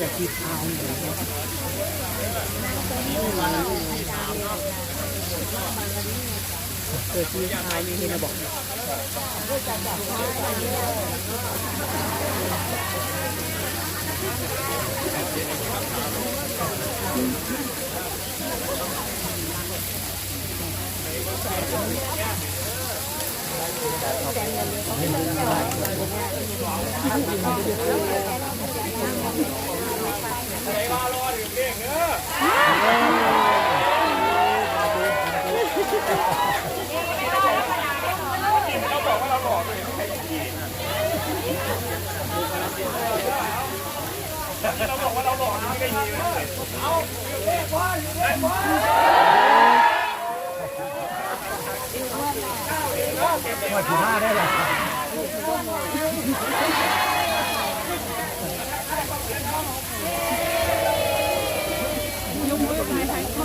ตรงกันเดี๋ยวที่เท้าเกิดที่ทายมีเห็นบอกใส่ว่ารอถึง เด็กเนอะเราบอกว่าเราบอกว่าเราหล่อไม่ใช่ดีเลยเอาอยู่เด็กว่าอยู่เด็กว่าว่าถือมาได้เ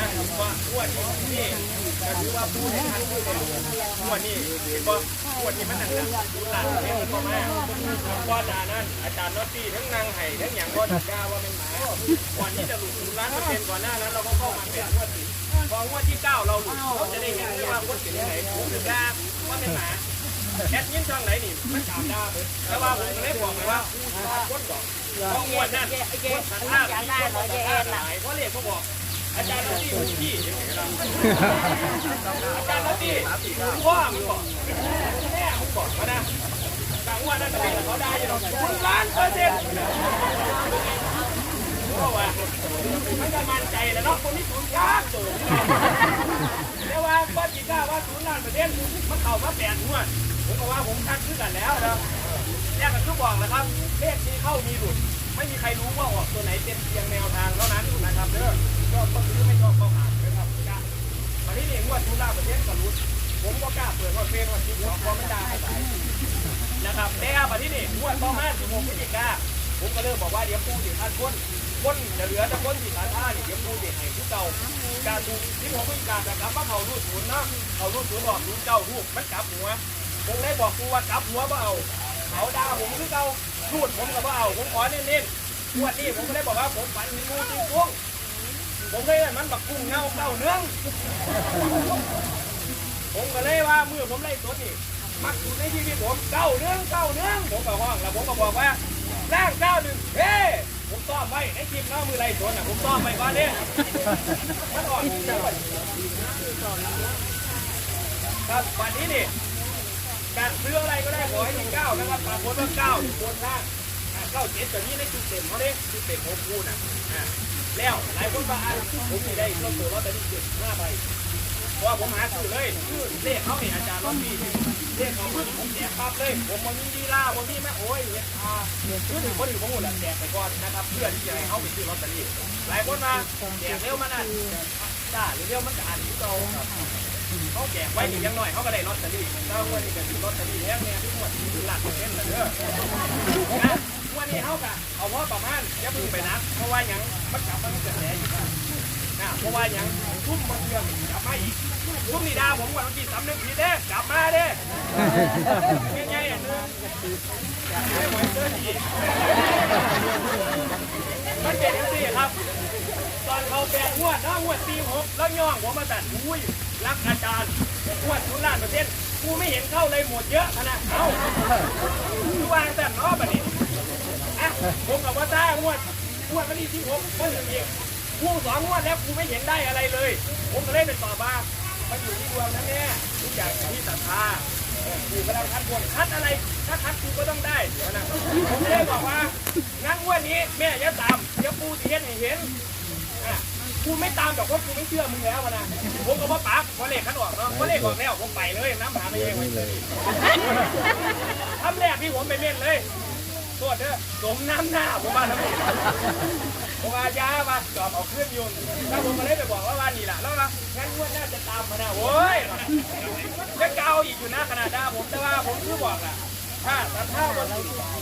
ลยว่าอ้วนนี่ก็ถือว่าพูดให้ทันพูดเลยอ้วนนี่ก็อ้วนนี่มันหนักหนักหลักเล่นก็มากว่าดานั่นอาจารย์น็อตตี้ทั้งนางไห่ทั้งอย่างก็ดีกาว่าเป็นหมาก่อนที่จะหลุดล้านเปอร์เซ็นต์ก่อนหน้านั้นเราก็เข้ามาเป็นงวดสิพองวดที่เก้าเราหลุดเราจะได้เห็นว่าคนเป็นยังไงผมถึงกาว่าเป็นหมาแอดยินช่องไหนนี่มันถามได้แต่ว่าผมเลยบอกไปว่าคนบอกเพราะงวดนั้นคนสันท่าคนสันท่าหลายเพราะเรียกเขาบอก อาจารย์นอตตี้พี่อาจารย์นอตตี้พ่อมึงบอกแม่มึงบอกมานะบางวันนั่นเป็นเขาได้ยังคุณล้านเปอร์เซ็นต์เพราะว่ามันจะมั่นใจแล้วเนาะคนที่ศูนย์ยากตัวแต่ว่าบ้าจีก้าว่าศูนย์ล้านเปอร์เซ็นต์มันเข้ามาแปดงวดผมก็ว่าผมทักขึ้นกันแล้วนะแยกกันทุกบอกนะครับเลขมีเข้ามีหลุด ไม่มีใครรู้ว่าออกตัวไหนเป็นเพียงแนวทางเท่านั้นนะครับเด้อก็ต้องซื้อไม่ชอบก็ผ่านนะครับจ้ะวันนี้เนี่ยงวดทุนลาประเทศก็รู้ผมก็กล้าเปิดว่าเป็นว่าจริงของพอมันดาไปนะครับแต่วันนี้เนี่งวดต่อมาสิบหกพฤศจิกาผมก็เริ่มบอกว่าเดี๋ยวปูสิท่านคนคนจะเหลือแต่คนสิท่านท่าเนี่ยเดี๋ยวปูสิให้ทุกเก่าการดูที่ผมพฤศจิกาจะกลับมาเขารูดศูนย์นะเขารูดศูนย์ออกศูนเก้ารูปมันกลับหัวผมเลยบอกปูว่ากลับหัวเปล่าเขาด่าผมคือเก่า รูดผมกับเปล่าผมขอเน้นๆงวดนี้ผมก็ได้บอกว่าผมฝันเห็นงูจริงกุ้งผมเลยมันบักกุ้งเงาเก้าเนื้องผมก็เลยว่ามือผมไล่สดนี่มักสุดในชีวิตผมเก้าเนื้องเก้าเนื้องผมก็ห้องแล้วผมก็บอกว่าร่างเก้าหนึ่งเฮ้ผมต้อมไว้ในคลิปเน้ามือไล่สดน่ะผมต้อมไว้ก่อนเนี่ยมันอ่อกครับวันนี้นี่ การซื้ออะไรก็ได้ขอให้มีเก้านะครับปรากฏว่าเก้าอยู่บนล่างเก้าเจ็ดแบบนี้ในจุดเต็มเขาเด้จุดเต็มของกูน่ะอ่าแล้วหลายคนมาอ่านผมมีได้ลอตเตอรี่ลอตเตอรี่เจ็ดห้าใบเพราะว่าผมหาซื้อเลยเลขเขาเนี่ยอาจารย์ลอตเตอรี่เลขเขาเพิ่งผมแจกปั๊บเลยผมมันมีดีล่าผมมีแม่โอ้ยเนี่ยอ่าคือถึงคนอื่นผมหมดแล้วแจกไปก่อนนะครับเพื่อที่จะให้เขาไปซื้อลอตเตอรี่หลายคนมาแจกเร็วมันอะจ้าหรือเร็วมันจะอ่านที่เรา เขาแจกไว้อีกยังหน่อยเขาก็ได้ลอตเตอรี่ถ้าวันนี้ก็ซื้อลอตเตอรี่แล้วเนี่ยทุกงวดซื้อหลักเส้นเลยเด้อนะวันนี้เขากะเอาพ่อประมาณอย่าเพึ่งไปนับเพราะว่าหยังมันกลับมามันจะแหลอยู่นะนะเพราะว่าหยังทุ่มมันเรื่องกลับมาอีกทุ่มนี่ดาผมว่าเมื่อกี้สำนึกผิดเด้กลับมาเด้ง่ายๆอะเนื้อไม่ไหวเสื้อดีมันเป็นอย่างนี้ครับ อนเขาแปดงวดนะงวดตีหกแล้วย่องผมมาตัดอุ้ยรักอาจารย์งวดทุนล้านเปอร์เซ็นต์กูไม่เห็นเข้าเลยหมดเยอะขนาดเอ้ากูวางแต่เนาะบัดนี้อะผมกับว่าต้างวดงวดวันที่ที่ผมก็ถึงอีกกูสองงวดแล้วกูไม่เห็นได้อะไรเลย ผมก็เลยไปตอบว่ามันอยู่ที่ดวงนั่นแน่ทุกอย่างอยู่ที่ศรัทธาออกูกำลังคัดบวกคัดอะไร ถ้าคัดกูก็ต้องได้นะผมเลยบอกว่างั้นงวดนี้แม่อย่าตามเดี๋ยวปูสิเห็นให้เห็น กูไม่ตามดอกว่ากูไม่เชื่อมึงแล้ววะนะผมก็ว่าปากว่าเลขขันออกเนาะว่าเลขออกแล้วผมไปเลยน้ำหาไม่เองไว้เลยทำแรกที่ผมไปเม่นเลยตรวจเด้อสมน้ำหน้าผมมาทำไมผมมายามาจอบเอาเครื่องยนต์ถ้าผมมาเลยไปบอกว่าว่านี่แหละแล้วนะงั้นงวดหน้าจะตามมานะโว้ยจะเกาอีกอยู่นะขนาดด่าผมแต่ว่าผมคือบอกล่ะถ้าตัดท่าบน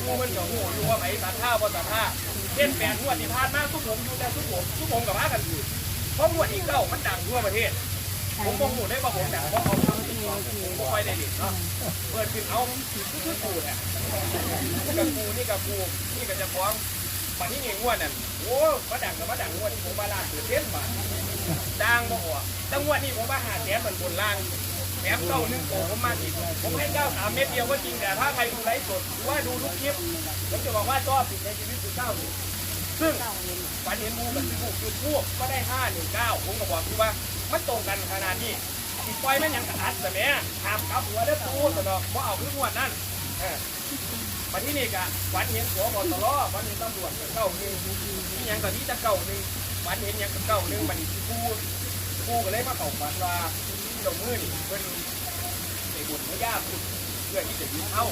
งูมันกับงูอยู่ว่าไหนตัดท่าบนตัดท่า เช่นแปดงวดที่ผ่านมาทุกผมอยู่แต่ทุกผมทุกผมกับพากันอยู่เพราะงวดอีกเก้ามันดังทั่วประเทศ ผมบอกหูได้ว่าผมดังเพราะเอาทำที่ผมก็ไปได้ดิเนาะเปิดขึ้นเอาคือคือกูเนี่ยกับกูนี่กับกูนี่กับจะฟ้องมาที่นี่งวดนั่นโอ้มาดังกับมาดังงวดที่ผมมาล่าเสือเส้นมาดังบ่หัวแต่งวดนี้ผมมาหาแสนเหมือนบนล่าง แถมเก้าหนึ่งโอ้ผมมาอีกผมให้เก้าสามเม็ดเดียวก็จริงแต่ถ้าใครดูไลฟ์สดหรือว่าดูทุกคลิปผมจะบอกว่าชอบสิ่งในชีวิตคือเก้าซึ่งฝันเห็นมูกับที่ผูกจุดพวกก็ได้ห้าหนึ่งเก้าผมก็บอกคือว่ามันตรงกันขนาดนี้อีกปล่อยมันยังกระอัดแต่แม่ถามกับหัวได้ปูแต่ดอกเพราะเอาขึ้นงวนั่นมาที่นี่กะฝันเห็นหัวบอตลอฝันเห็นตำรวจเก้าหนึ่งนี่ยังกับที่จะเก้าหนึ่งฝันเห็นยังกับเก้าหนึ่งมันที่ปูปูก็เลยมาตอบฝันว่า ที่ตรงมือนี่เป็นในบทพระยาพุทธ เพื่อที่จะยึดเข้า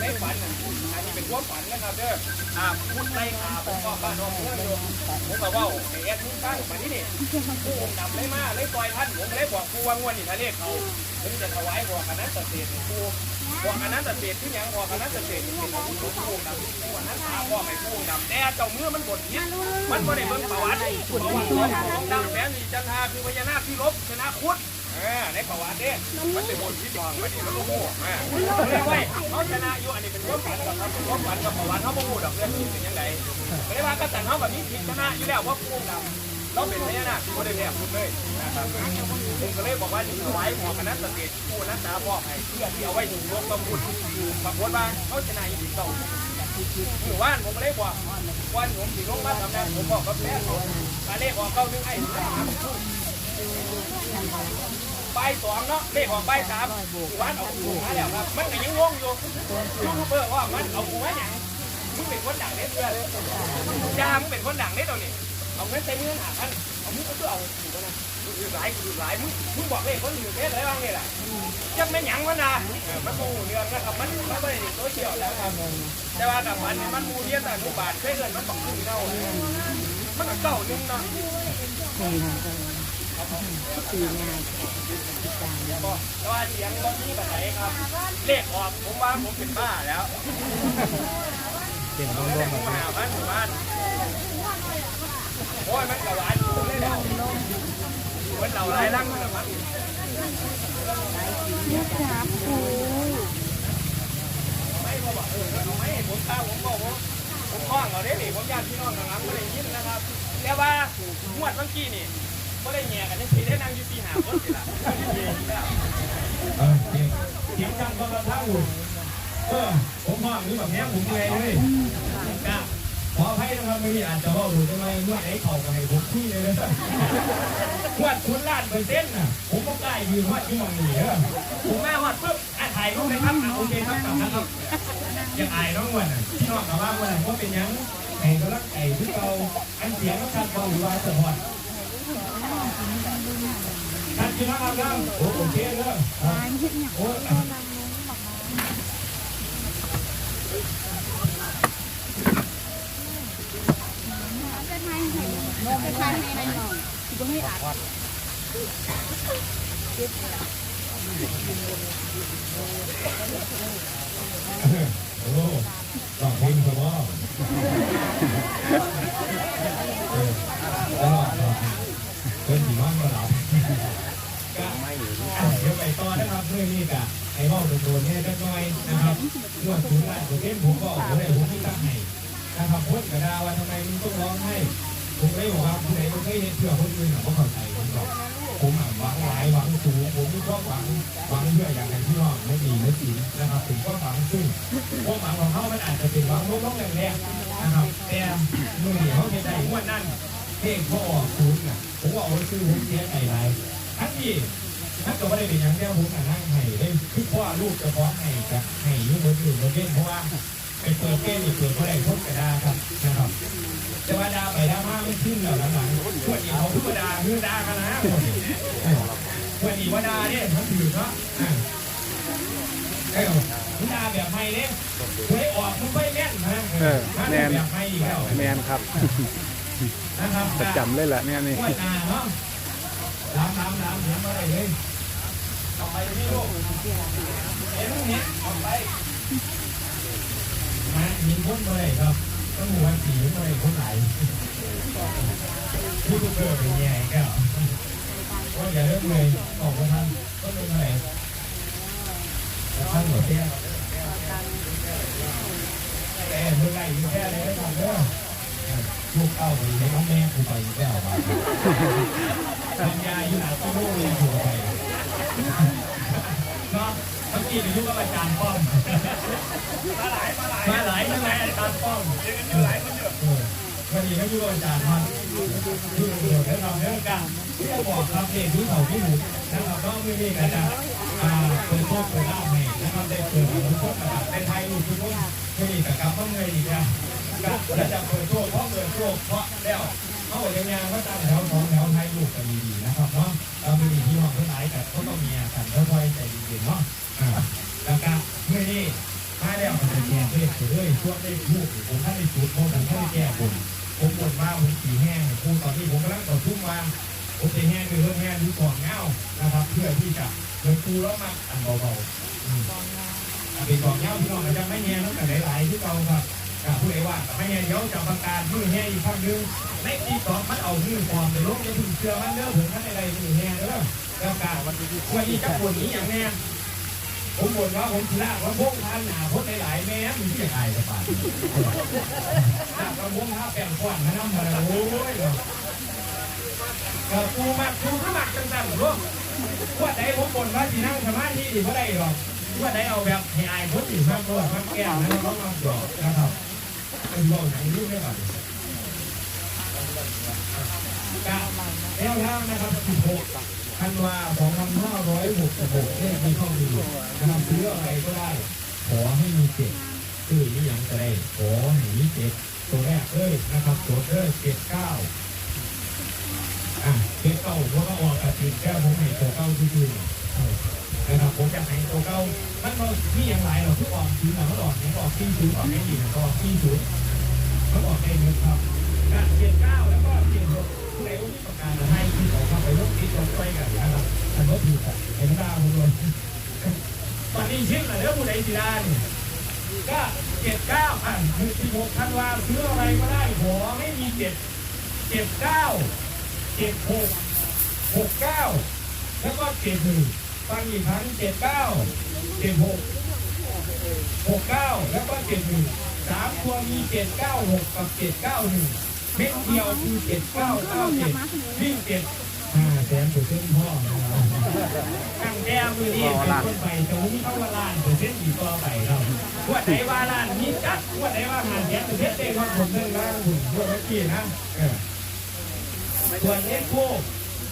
ในฝันนะอันนี้เป็นความฝันนะครับเด้ออ่าพุทธไล่ขาผมก็บ้านน้องเพื่อนโยมผมก็เว่าไอ้แอดมุ้งตั้งมาที่นี่ผู้องค์ดำเลยมาเลยปล่อยท่านผมเลยบอกผู้ว่างวนนี่ทะเลขเขาผมจะถวายบอกอนันตเศษผู้บอกอนันตเศษที่ยังบอกอนันตเศษเป็นของผู้องค์ดำผู้อนันตาพ่อไม่ผู้องค์ดำแต่เจ้ามือมันบดยิดมันไม่ได้เบิ่งประวัติประวัติขององค์ดำแสนสีจันทาคือพญานาคที่ลบชนะคุด ออในประวัติเด้มันเป็นบทที่ดองไม่ดีมันโง่อ่เรียกว่าเขาชนะอยู่อันนี้เป็นความฝันกับรับความฝันกับประวัติเขาบ่ฮู้ดอกเรื่องนี้เป็นยังไงไม่ได้ว่ากษัตริย์เขาแบบนี้ผิดชนะอยู่แล้วว่าผู้ดำเราเป็นพญานาคที่บ่ได้แพ้คุณเลยนะครับผมก็เลยบอกว่าที่ถวายหมอคณะเกตผู้นักตาบอกให้เพื่อที่เอาไว้ถึงรวมประมุขปรากฏว่าเขาชนะอยู่ที่เก่าหมู่บ้านผมก็เลยบอกวันผมสิลงมาทำงานผมบอกกับแม่ผมมาเลขออกเก้าหนึ่งไอ้หาผู้ ใบสองเนาะเลขของใบสามวันเอากูมาแล้วครับ มันก็ยังงงอยู่ยูทูบเบอร์ว่ามันเอากูมาอย่างมึงเป็นคนดังเด้เพื่อนจ้ามึงเป็นคนดังเด้ตอนนี้เอาเงินใส่เงินหาพันเอามึงก็ตัวเอาอยู่กันะหลายกูหลายมึงมึงบอกเลขคนอยู่เด้เลยว่าไงล่ะยังไม่หยั่งวะนะมันมูเรื่องนะครับมันมันไม่ได้โซเชียลแล้วครับแต่ว่ากับมันมันมูเรียนแต่อนุบาลเคยเงินมันบอกขึ้นเท่ามันก็เก่านึงเนาะ ตีง่ายก็แต่ว่าเสียงบางทีแบบไหนครับ เลขออกผมว่าผมเป็นบ้าแล้วเปลี่ยนรวมเลๆขแบผมบมานี้าบ้านบ้านโอ้ยมันกระวานอยู่เลยแล้วมันเหล่าไรลังมันละมันยักษ์ขาปูไม่พอบอกเออไม่ผมตาผมบอกผมผมคล้องเอาได้หนิผมญาติพี่น้องนะครับไม่ได้ยินนะครับแต่ว่างวดเมื่อกี้นี่ ก็ได้แง่กันยังสีได้นั่งยู่ปีหาคนสิล่ะเออเสียงเสียงดังคนละเท่าเออผมว่ามือแบบนี้ผมเลยเลยกะขออภัยนะครับไม่มีอาจจะว่าดูทำไมเมื่อไหนเข่ากับให้ผมที่เลยนะงวดคุณล้านเปอร์เซ็นต์น่ะ ผมก็กล้ายืนวัดที่มองนี่เออผมแม่วัดปุ๊บอะถ่ายรูปเลยครับอะโอเคครับกลับนะครับยังอายน้องวันนี่น้องกับว่าวันนั้นเป็นยังไอ้ก็รักไอ้ที่เราอันเสียงก็การฟังหรือว่าสะพอด พี่น้องครับโอ้โอเคเลยตายเห็นอย่างโอ้เป็นไงเห็นเป็นไงในหน่อยก็ไม่อาจโอ้ลองเพลงสมองตลอดเพิ่นสีมันมาหลับก็เดี๋ยวไป ต่อนะครับเรื่องนี้กะไอ้ห้องโดนเนี่ยจักหน่อยนะครับเมื่อถึงร้านผมเล่นผมก็ออกเลยผมที่ตั้งให้นะครับพูดกระดาว่าทำไมมึงต้องร้องให้ผมเลยบอกว่าผู้ใดไม่เคยเห็นเพื่อคนอื่นผมเข้าใจผมบอกผมหวังหลายหวังสูงผมมีความหวังหวังเพื่ออย่างไรที่น้องไม่ดีไม่ดีนะครับถึงก็หวังซึ่งความหวังของเขามันอาจจะเป็นหวังลดๆแรงๆนะครับแต่เมื่อเหนียวใจงวดนั้นเพลงเขาออกศูนย์นะผมว่าเอาไว้ซื้อผมเสียใจไรทั้งที่ ถ้าเกิดว่าได้เป็นอย่างเดียวผมอะนั่งให้ได้คือพ่อลูกจะฟ้องให้กับให้อยุ่งมือถือมาเล่นเพราะว่าไปเปิดเกมอีกเปิดเพราะได้พบกระดาครับนะครับแต่ว่าดาไปดามามันขึ้นแล้วหลังๆขวดนี้เขาพูดดาคือดากันนะขวดนี้ว่าดาเนี่ยมันถือเนาะเอ้าดาแบบไม่เนี่ยเคยออกมันไม่แม่นนะแบบไม่อีกแล้วแมนครับนะครับประจำเลยแหละเนี่ยนี่ขวดนาเนาะ น้ำน้ำน้ำน้ำอะไรเลยต่อไปที่ลูกเอ็นเน็ตออกไปมาหินพ้นเลยครับต้องหัวสีเลยคนไหนยูทูบเบอร์เป็นไงก็ว่าอย่าเลิกเลยออกมาทำก็เป็นอะไรท่านหมดแก้วแต่เมื่อไรอยู่แค่ไหนก็ทำเด้อลูกเต้าไปในน้องแม่กูไปแก้วมา ทำยาอยู่หนาตู้ลูกเลยถูกไปเนาะเมื่อกี้เป็นยุคอาจารย์ป้อมมาหลายมาหลายมาหลายทั้งหลายอาจารย์ป้อมเจอกันอยู่หลายคนเยอะเออวันนี้ก็อยู่อาจารย์มันอยู่เดียวแล้วเราเรื่องการที่จะบอกครับเด็กที่เขาที่หมูนะครับก็ไม่มีการจะอ่าเปิดโชคเปิดลาภให้นะครับได้เปิดผลโชคนะครับในไทยอยู่ทุกคนไม่มีแต่กลับต้องเงยอีกแล้วและจะเปิดโชคเพราะเปิดโชคเพราะแล้ว เขาบอกยังไงก็ตามแถวสองแถวไทยอยู่กันดีๆนะครับเนาะเราไม่มีที่ห้องทั้งหลายแต่ก็ต้องมีกันค่อยๆใจเย็นๆเนาะอ่าแล้วก็เมื่อนี้มาแล้วมันจะแก้เลขไปเลยช่วงเลขลูกผมท่าได้สูตรผมผมท่าได้แก้ผมผมปวดมาผมสีแห้งครูตอนนี้ผมกำลังต่อทุ่มวางผมสีแห้งคือเรื่อแห้งดูก่อนเงานะครับ เพื่อที่จะเดินครูแล้วมาอันเบาๆอืมอะเป็นก่อนเงาพี่น้องอาจจะไม่แห้งแล้วแต่หลายๆที่เราครับ กับผู้ใดว่าแต่ไม่แห้งเดี๋ยวจะประกาศมือแห้งอีกครั้งนึงในที่สองมันเอามือความไปลงในถึงเชื่อมันเด้อผมท่านอะไรมือแห้งเด้อแล้วการวันนี้จะปวดนี้อย่างแน่ผมบ่นว่าผมทีละว่าพวกทานหนาพวกหลายแม่มันที่จะอายสบายหนักกระพงท้าแป้งขวัญนะน้ำมันโอ้ยกับกูมักกูก็มักจังจังลูกว่าใดผมบ่นว่าที่นั่งสมาธิดีเพราะได้หรอกว่าใดเอาแบบให้อายพ้นอีกมากด้วยมาแก้วนะน้องมาดอกนะครับ เป็นบอกหนังรูปได้ป่ะกะแล้วทางนะครับ16ธันวา2566เลขมีข้อมูลนะครับซื้ออะไรก็ได้ ขอให้มีเจ็ดซื้อนี่ยังได้ขอให้มีเจ็ดตัวแรกเลยนะครับตัวเออเจ็ดเก้าอะเจ็ดเก้าเพราะว่าออกกับติดแก้วผมให้ตัวเก้าที่คือนะครับผมจะให้ตัวเก้ามันเราที่ยังหลายเราทุกออกซื้อหนังก็ออกเนี่ยก็ออกที่ซื้อออกไม่ดีนะก็ออกที่ซื้อ มันออกได้เยอะครับอะเจ็ดเก้าแล้วก็เจ็ดหกผู้ใดว่ามีประกันให้ที่สองเข้าไปลบที่ตรงไปกันนะครับอันนี้ถูกอะเห็นหน้าผมเลยตอนนี้ชิ้นละเรื่องผู้ใดสีดาเนี่ยก็เจ็ดเก้าอะหนึ่งสิบหกธันวาซื้ออะไรก็ได้ขอไม่มีเจ็ดเจ็ดเก้าเจ็ดหกหกเก้าแล้วก็เจ็ดหนึ่งฟังอีกครั้งเจ็ดเก้าเจ็ดหกหกเก้าแล้วก็เจ็ดหนึ่ง สามตัวมีเจ็ดเก้าหกกับเจ็ดเก้าหนึ่งเม็ดเดียวคือเจ็ดเก้าเก้าเจ็ดวิ่งเจ็ดห้าแสนตัวเส้นพ่อนะครับตั้งแก้มือนี่เป็นคนไปจะมีเข้าว่าล้านเปอร์เซ็นต์อีกต่อไปครับว่าไหนว่าล้านมีจัดว่าไหนว่าหาแสนเปอร์เซ็นต์เองว่าผมเรื่องล้านผมพูดเมื่อกี้นะเออส่วนเอ็กโค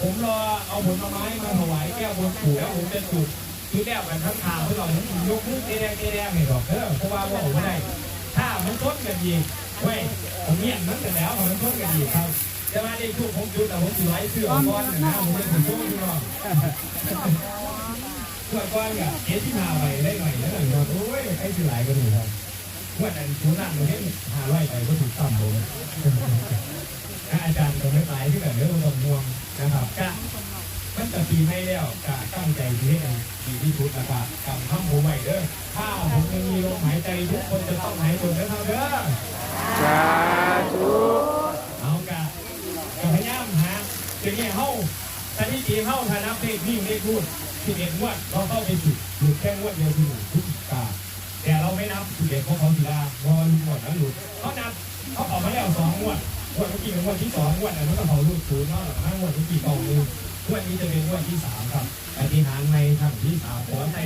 ผมรอเอาผลไม้มาถวายแก้วบนปู่แล้วผมจะจุดจุดแรกกันทั้งข่าวให้เราทั้งยกมือเตะแดงเตะแดงให้ดอกเออเพราะว่าว่าผมไม่ได้ถ้า มันต้นกันดีเว้ยผมเมียนมันแต่แล้วมันต้นกันดีครับจะมาได้ช่วงผมจุดแต่ผมถือไว้เสื้อก้อนนะผมไม่ถึงช่วงที่รอเมื่อก่อนเนี่ยเอที่มาไปได้หน่อยแล้วหน่อยว่าโอ้ยไอ้สิหลายก็ดูครับเมื่อนั้นทุนนั่นเนี่ยหาไร่ไปก็ถูกต่ำลงอาจารย์ก็ไม่ตายที่แบบเรื่องต้องม่วงนะครับก็ มันจะปีไม่แล้วก็ตั้งใจที่ให้ดีที่สุดนะครับกำข้ามผมใหม่เด้อถ้าผมยังมีลมหายใจทุกคนจะต้องหายหมดนะครับเด้อสาธุเอากะกะพยายามหาเป็นไงเฮ้าแต่ที่จริเฮ้าฐานะเพศพี่ไม่พูดสิบเอ็ดงวดเราเข้าไปสุดหลุดแค่งวดเดียวคือหลุดทุกตาแต่เราไม่นับสิบเอ็ดของเขาทีละพอลหมดแล้วหลุดเขานับเขาออกมาแล้วสองงวดงวดเมื่อกี้เป็นงวดที่สองงวดอันนั้นก็เขาหลุดศูนย์เนาะห้างวดเมื่อกี้เก่าเลยง วดนี้จะเป็นงวดที่สามครับปฏิหารในทางที่สามขอให้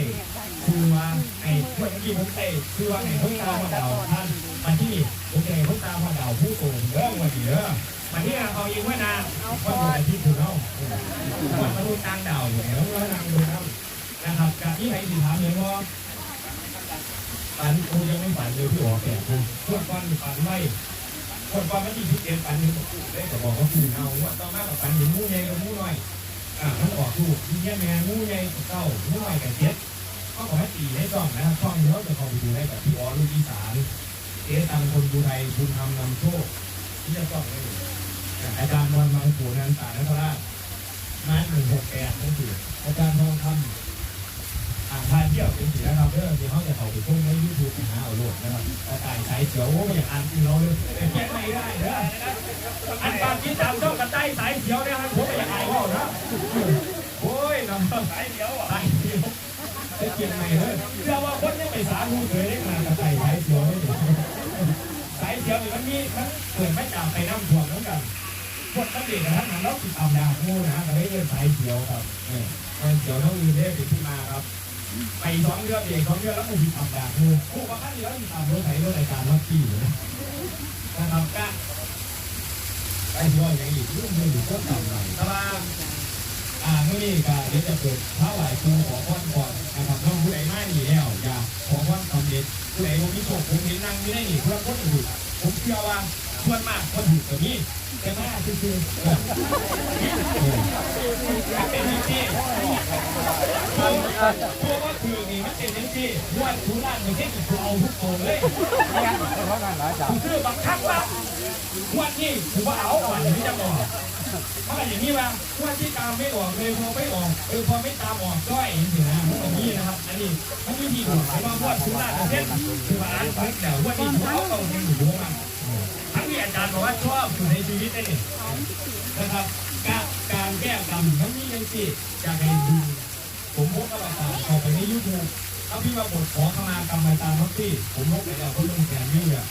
คือว่าไอ้วดเมื่อกี้ผมเตะคือว่าไอ้ทุ่งตาพอดาวท่านมาที่ผมเตะทุ่งตาพอดาวผู้โกงเด้องวันนี้เด้อมันที่เอาเองว่านานก็อยู่ในที่ถูกต้องมันมาดูต่างดาวอยู่แล้วแล้วนางดูครับนะครับกับที่ไหนสิถามเลยว่าฝันคงยังไม่ฝันเลยพี่ออกแก่คงเพื่อนก้อนฝันไว้คนความมันที่พิเศษปันนี้ก็พูได้แต่บอกว่าคือเอาว่าต่อมากับปันเห็นมู้ใหญ่กับมู้น้อย อ่ามันออกลูกที่แย่แม่มูใหญ่กับเต้ามูน้อยกับเจ็ดเขาขอให้ตีให้จ่องนะครับช่องนี้เขาจะขอไปดูได้กับพี่อ๋อลูกอีสานเอ๊ตังคนบูไทยคุณทำนำโชคที่จะจ้องได้อาจารย์วันมังผูนันตานัทราชนัดหนึ่งหกแปดนั่นคืออาจารย์ทองคำ อ่านทาเที่ยวเป็นสีนะครับเรื่องที่เขาจะเขาไปพุ่งในยูทูบหาเอาโลดนะครับกระต่ายสายเขียวอย่างอ่านจริงเราเลยแต่แก้ไม่ได้เด้ออันบางที่ตามช่องกระต่ายสายเขียวเนี่ยครับผมไม่อยากอายว่านะโอ้ยน้ำสายเขียวอะสายเขียวจะเกี่งไหนเลยเชื่อว่าคนยังไม่สารู้เคยได้ขนากระต่ายสายเขียวเลยสายเขียวเนี่ยมันมีมันเกิดมาจากไปน้ำท่วมแล้วกันพวกตั้งเด็กนะครับเราติดตามดาวคู่นะแต่ไม่เรื่องสายเขียวครับเนี่ยสายเขียวต้องมีเลขเป็นที่มาครับ ไปสองเดือนเองสองเดือนแล้วกูผิดทำดาคือผู้ว่าขั้นนี้แล้วมีตามรถไถรถรายการรถขี่อยู่นะนะครับก็ไปช่วยอย่างอีกรื่องหนึงอยู่ก็ต่ำหน่อยแต่ว่าอ่าเมื่อนี้ก็เดี๋ยวจะเปิดพระไหวครูขอพรก่อนนะครับน้องผู้ใดมาหนีแล้วอย่าขอพรสำเร็จผู้ใดบ่มีโชคผมเห็นนั่งอยู่ในนี่เพื่อคนอื่นผมเชื่อว่าส่วนมากคนถูกแบบนี้ แต่มาคือๆเออเออเป็นจริงๆตัวว่าคือนี่มันเป็นยังที่ว่าทุล่างไม่ใช่คือเอาทุกตัวเลยคือบังคับว่าวันนี้ถือว่าเอาวันนี้จะบอกเพราะอย่างนี้ว่าว่าที่ตามไม่ออกเลยพอไม่ออกเออพอไม่ตามออกก็ไอ้นี่นะมันตรงนี้นะครับอันนี้มันมีที่บอกว่าว่าทุล่างเช่นคือว่าอ่านฟังแต่ว่าที่เขาเอาเองอยู่ว่าทั้ง อาจารย์บอกว่าชอบอยู่ในชีวิตนี่นะครับการการแก้กรรมมันมีอย่างที่อยากให้ดูผมพบกับอาจารย์เข้าไปในยูทูบถ้าพี่มาบทขอขมากรรมอาจารย์ท็อปปี้ผมพบไปแล้วเขาลงแขนนี่อะ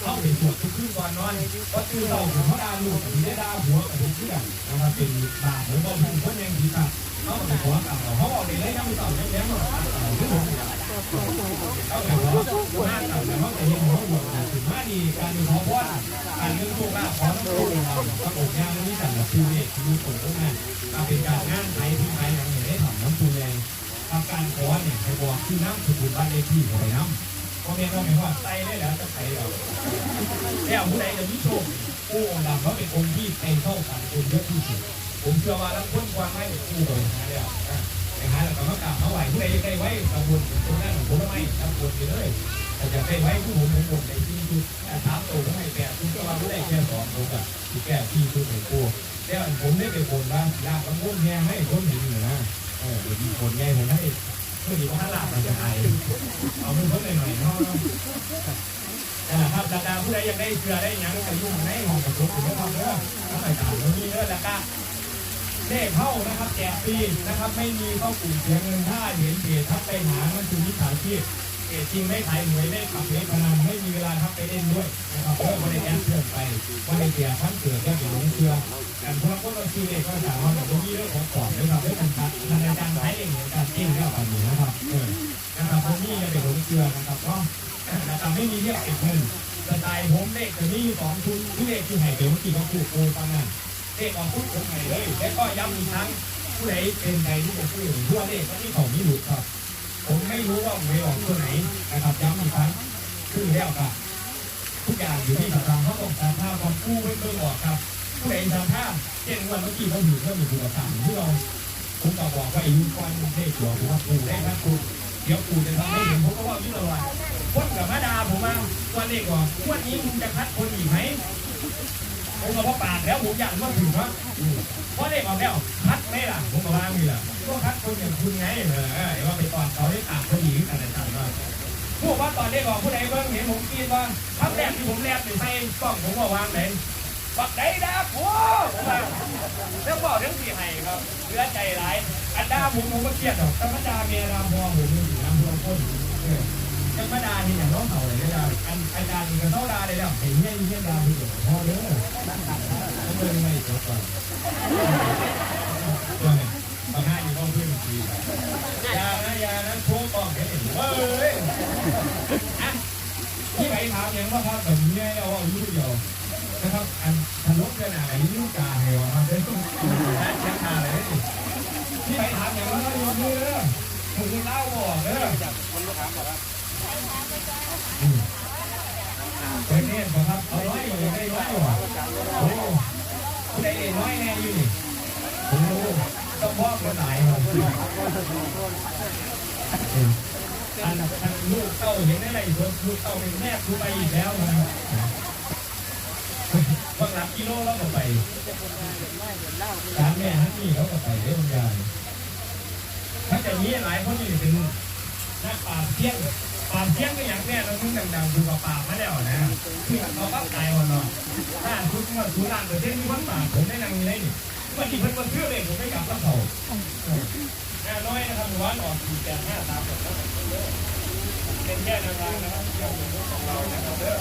เข้าไปสวดทุกคืนก่อนนอนเพราะคือเราผมเขาดาลูกที่ได้ดาหัวกับผมเพื่อนนะครับเป็นบาปผมบอกผมคนยังผีตัดเขาไปขอกรรมเขาบอกเลยได้ยังไม่ต่อยังแล้วเขาไปขอหรรมแต่เขาแต่ยังเขาบวชถึงมาดีการมีขอพรการเรื่อว่าไม่สั่งคือเด็กคือคนพวกเป็นการงานไทยที่ไทยย่างนี้ได้ทำน้ำปูแรงทำการขอเนี่ยให้บอกที่น้ำสกุลบ้านเลขที่ของไปน้ำเพราะแม่ก็ไม่ว่าใส่ได้แล้วจะใส่เอาแล้วผู้ใดจะมีโชคผู้องค์ดำเขาเป็นองค์ที่เป็นเท่ากันคนเยอะที่สุดผมเชื่อว่าแล้วคนกวางไม่ผู้โดยหาแล้ว หาแล้วก็มากราบมาไหวผู้ใดได้ไว้ตำบลตรงนั้นของผมไม่ตำบลไปเลยแต่จะได้ไว้ผู้ผมผมผมในที่ชุดแต่ถามตัวผมให้แปดผมเชื่อว่าผู้ใดแค่สองผมกับที่แก้ที่ชุดของกูแล้วผมได้ไปบนบ้างยากแล้วงงแง่ให้คนเห็นอยู่นะเออเดี๋ยวมีคนไงผมให้เมื่อกี้ว่าถ้าหลับมันจะหายเอามือเขาหน่อยหน่อยเนาะแต่ละครับดาดาผู้ใดยังได้เชื่อได้ยังไปยุ่งในห้องกระจกถึงจะทำเด้อทำรายการตรงนี้เด้อแล้วก็ เลขเข้านะครับแจกฟรีนะครับ ไม่มีเข้ากลุ่มเสียเงินถ้าเห็นเพจทักไปหามันคือมิจฉาชีพเพจจริงไม่ขายหวยไม่ขับเลขพนันไม่มีเวลาทักไปเล่นด้วยนะครับเพื่อไม่ได้แอดเพื่อนไปไม่ได้เสียพันเกิดก็เป็นหลงเชื่อการพวกคนเราซื้อเด็กก็สามารถแบบนี้เรื่องของของนะครับเรื่องของการทางการใช้เองการเองเรื่องแบบนี้นะครับเออนะครับพวกนี้จะเป็นหลงเชื่อนะครับก็นะครับไม่มีเรียกเก็บเงินสไตล์ผมเลขจะมีสองชุดที่เลขที่ให้เดี๋ยวเมื่อกี้เขาพูดโอ้ประมาณ เลขออกพูดผมให้เลย และก็ย้ำอีกครั้งผู้ใดเป็นใครที่จะพูดทั่วเลขก็ที่ของมีหลุดครับ ผมไม่รู้ว่าหวยออกตัวไหนนะครับย้ำอีกครั้งคือแล้วครับทุกอย่างอยู่ที่สตางเขาต้องการภาพความกู้ไม่เบิ่งออกครับผู้ใดทำท่าเช่นวันเมื่อกี้เขาอยู่เพื่อมีคุณธรรมที่เราผมก็บอกว่าอายุก้อนเลขหัวผมว่าปูได้ครับปูเดี๋ยวปูจะทำให้เห็นผมก็ว่ายิ่งระวังคนกับมาดาผมว่าวันเลขว่าวันนี้มึงจะคัดคนอีกไหม ผมก็ว่าปากแล้วผมอยากว่าถึงว่าเพราะเลขออกแล้วคัดไม่ล่ะ ผมก็ว่ามีล่ะก็คัดคนอย่างคุณไงเออเดี๋ยวว่าไปตอนเขาได้ตากคนอีกกันแต่ว่าพวกว่าตอนเลขออกผู้ใดเบิ่งเห็นผมกินว่าคำแรกที่ผมแลบในใส่กล้องผมว่าวางไหนบักได้ดาผัวผมว่าแล้วบอกเรื่องสี่ให้ครับเลือใจร้ายอันดาผมผมก็เครียดหรอกธรรมดาเมียดาพอผมมีสีน้ำพวงคน เออธรรมดาที่อย่างน้องเขาเลยนะดาอันอันดานี่ก็เท่าดาเลยแล้วไอ้เงี้ยเงี้ยดาที่พ่อเด้อต้องเป็นไม่จบก่อนว่าไงบางห้าอยู่ห้องเพื่อนทียานะยานะโชว์กล้องเห็นเฮ้ยอะที่ไปถามยังว่าครับแบบนี้เอาอายุเดียวนะครับอันทะลุขนาดไหนลูกกาเหวมาเป็นต้องการเชียงคาเลยที่ไปถามอย่างนั้นก็ยกมือเด้อผมเล่าบอกเด้อ เป็นเนี่ยครับเอาไว้อยู่ได้ไว้น้อยแน่อยู่นี่ผมรู้ต้องพ่อคนไหนครับอันอันลูกเต้าเห็นอะไรลูกเต้าเป็นแม่ครูไปอีกแล้วนะครับางหลักกิโลแล้วก็ไปตามแม่ฮันนี่เขาก็ไปเรื่องใหญ่ถ้าจะมีหลายคนอยู่เป็นนักปราบเที่ยง ปราบเที่ยงก็อย่างแน่เราเพิ่งดังๆดูกับปราบมาแล้วนะคือเขาก็ตายวันนอนถ้าทุกคนทุกร้านเปอร์เซ็นต์มีคนปราบผมได้นั่งอยู่ได้นี่วันนี้เพิ่นมาเชื่อเลยผมไม่กลับแล้วเขาแน่น้อยนะครับร้อนออกสี่แปดห้าตามผมแล้วเป็นแค่แนวทางนะครับเที่ยวของเรานะครับเด้อ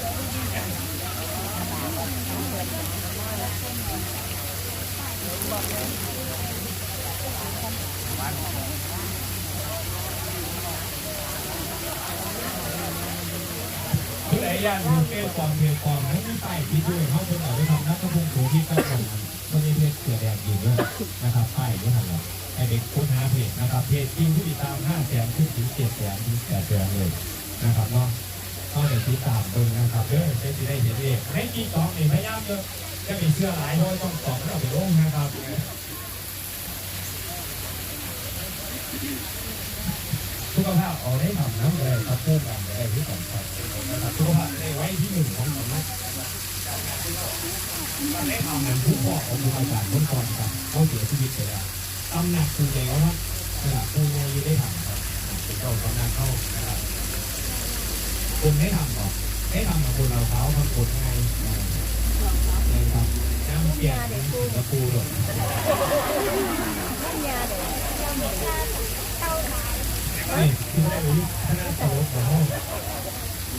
ใดย่านดูเกลฟอมเพลฟอมนั้นมีป้ายที่ด้วยเขาคนเอาไปทำนักพงศ์โถที่ตั้งตรงนั้นวันนี้เพจเสือแดงอยู่ด้วยนะครับป้ายที่ทำเราไอเด็กค้นหาเพจนะครับเพจจริงผู้ติดตาม5แสนขึ้นถึง7แสนถึง8แสนเลยนะครับเนาะก็จะติดตามเบิ่งนะครับเด้อจะสิได้เห็นเองในกีกองนี่พยายามเยอะจะมีเสื้อหลายร้อยต้องสองเราไปลงนะครับสุขภาพเอาได้ทำน้ำอะไรตะปูกันอะไรที่สำคัญ นะครับสุขภาพในไว้ที่หนึ่งของผมนะได้ทำงานผู้พ่อของครูอาจารย์คนก่อนครับเขาเสียชีวิตไปแล้วตำหนักคุณแล้วนะนะครับคุณยังได้ทำครับเป็นเจ้าตำหนักเข้านะครับคุณได้ทำก่อได้ทำกับคุณเราเขาทำกดไงนะครับน้ำเปียกเป็นตะปูเลยนี่คือได้รู้คณะตลกของห้อง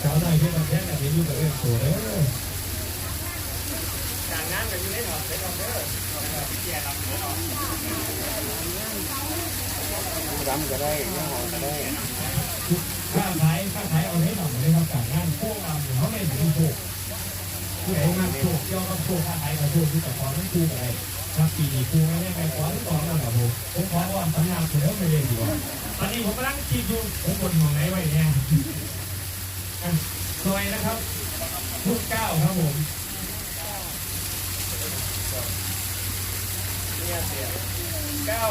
สาวน้อยที่มาแค่แบบนี้อยู่กับเรื่องตัวเด้อการงานกันอยู่ในหอดในหอดเด้อพี่แก่ลำเด้อรำก็ได้ยังหอก็ได้ข้าขายข้าขายเอาให้หน่อยเลยครับการงานพวกเราเนี่ยเขาไม่ถึงโชคผู้ใดงานโชคย่อกับโชคข้าขายกับโชคที่แต่ขอทั้งคู่อะไรครับปีนี้คู่ไม่ได้ไปขอที่สองแล้วครับผมผมขอว่าสัญญาคุณแล้วไม่เรียนดีกว่าตอนนี้ผมกำลังคิดอยู่ผมบนหัวไหนไว้เนี่ย ซอยนะครับลูกเก้าครับผมเก้า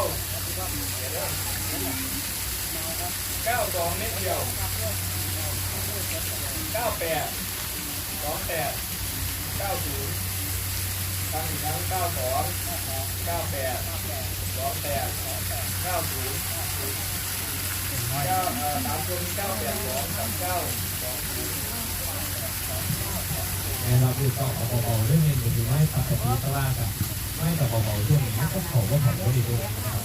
เก้าสองเม็ดเดียวเก้าแปดสองแปดเก้าศูนย์ตั้งอีกครั้งเก้าสองเก้าแปดสองแปดเก้าศูนย์เก้าเอ่อสามตัวมีเก้าแปดสองกับเก้า นะครับคือต้อเบาๆเรื่องเงินอยู่ไม่ปกติตลาดอะไม่ต่อเบาๆช่วงนี้ก็ขอว่าขอว่าดีด้วยนะครับ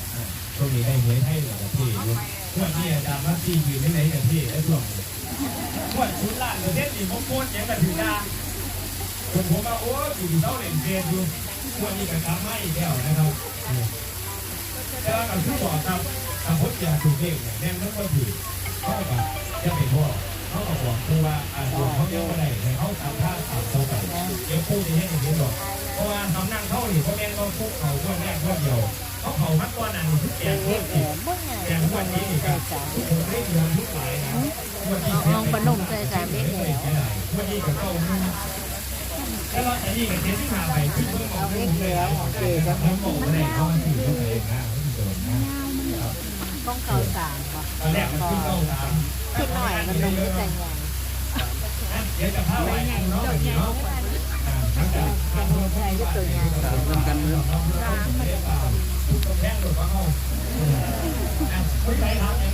ช่วงนี้ได้เงินให้เหลือที่อยู่ช่วงนี้อาจารย์ว่าที่อยู่ไม่ไหนกันที่ไอ้ช่วงนี้ช่วงชุดล่างประเทศนี้ผมพูดยังกระถือดาผมผมว่าโอ้ยอยู่เท่าเหรียญเรียนอยู่ช่วงนี้ก็ทำให้อีกแล้วนะครับแต่ว่ากับที่บอกครับถ้าพจน์ยากถูกเลขเนี่ยแน่นแล้วก็ถือเข้าแบบจะเป็นพ่อ เขาก็บอกคือว่าอ่าดวงเขายังไม่ได้ให้เขาทำท่าทำเขาไปเดี๋ยวพูดอย่างนี้อย่างนี้หรอกเพราะว่าทำนั่งเขาหนิเขาแม่งก็คุกเขาคนแรกคนเดียวเขาเขามัดตัวนั้นทุกแก่ทุกทีแต่ทุกวันนี้นี่ครับทุกคนได้เงินทุกหลายนะวันที่ลงปนุ่มใส่สามเม็ดแล้ววันนี้ก็เข้ามือแล้วเราจะยิ่งกับเจ๊ที่มาไปขึ้นเพื่อมองเรื่องแล้วโอเคครับทั้งหมดไม่ได้เขาถือเข้าไปนะไม่โดนนะต้องเก่าสามป่ะ ตอนแรกมันขึ้นเก้าสามขึ้นหน่อยมันลงที่ใจใหญ่เดี๋ยวจะพาไปองไปเนาะตั้งแต่ทางรถไก็ตัวใหญ่ตามน้ำกันเนาะแข้งหลุดฟังเอาไปครับ